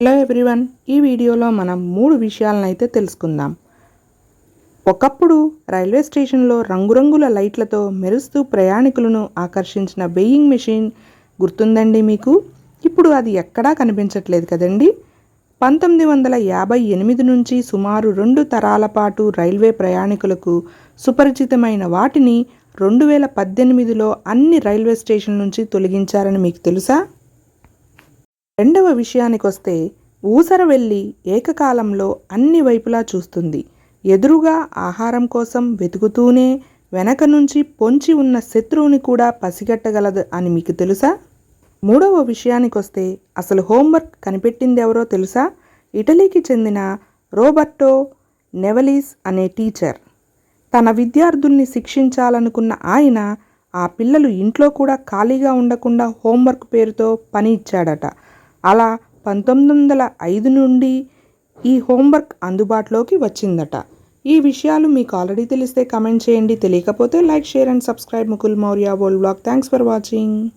Hello everyone ఈ వీడియోలో మనం మూడు విషయాలను అయితే తెలుసుకుందాం. ఒకప్పుడు రైల్వే స్టేషన్లో రంగురంగుల లైట్లతో మెరుస్తూ ప్రయాణికులను ఆకర్షించిన బేయింగ్ మెషిన్ గుర్తుందండి మీకు? ఇప్పుడు అది ఎక్కడా కనిపించట్లేదు కదండి? పంతొమ్మిది వందల యాభై ఎనిమిది నుంచి సుమారు రెండు తరాల పాటు రైల్వే ప్రయాణికులకు సుపరిచితమైన వాటిని రెండు వేల పద్దెనిమిదిలో అన్ని రైల్వే స్టేషన్ నుంచి తొలగించారని మీకు తెలుసా? రెండవ విషయానికొస్తే ఊసర వెళ్ళి ఏకకాలంలో అన్ని వైపులా చూస్తుంది. ఎదురుగా ఆహారం కోసం వెతుకుతూనే వెనక నుంచి పొంచి ఉన్న శత్రువుని కూడా పసిగట్టగలదు అని మీకు తెలుసా? మూడవ విషయానికొస్తే అసలు హోంవర్క్ కనిపెట్టింది ఎవరో తెలుసా? ఇటలీకి చెందిన రోబర్టో నెవలీస్ అనే టీచర్. తన విద్యార్థుల్ని శిక్షించాలనుకున్న ఆయన ఆ పిల్లలు ఇంట్లో కూడా ఖాళీగా ఉండకుండా హోంవర్క్ పేరుతో పని ఇచ్చాడట. అలా పంతొమ్మిది వందల ఐదు నుండి ఈ హోంవర్క్ అందుబాటులోకి వచ్చిందట. ఈ విషయాలు మీకు ఆల్రెడీ తెలిస్తే కమెంట్ చేయండి. తెలియకపోతే like share and subscribe. Mukul Maurya world blog. Thanks for watching.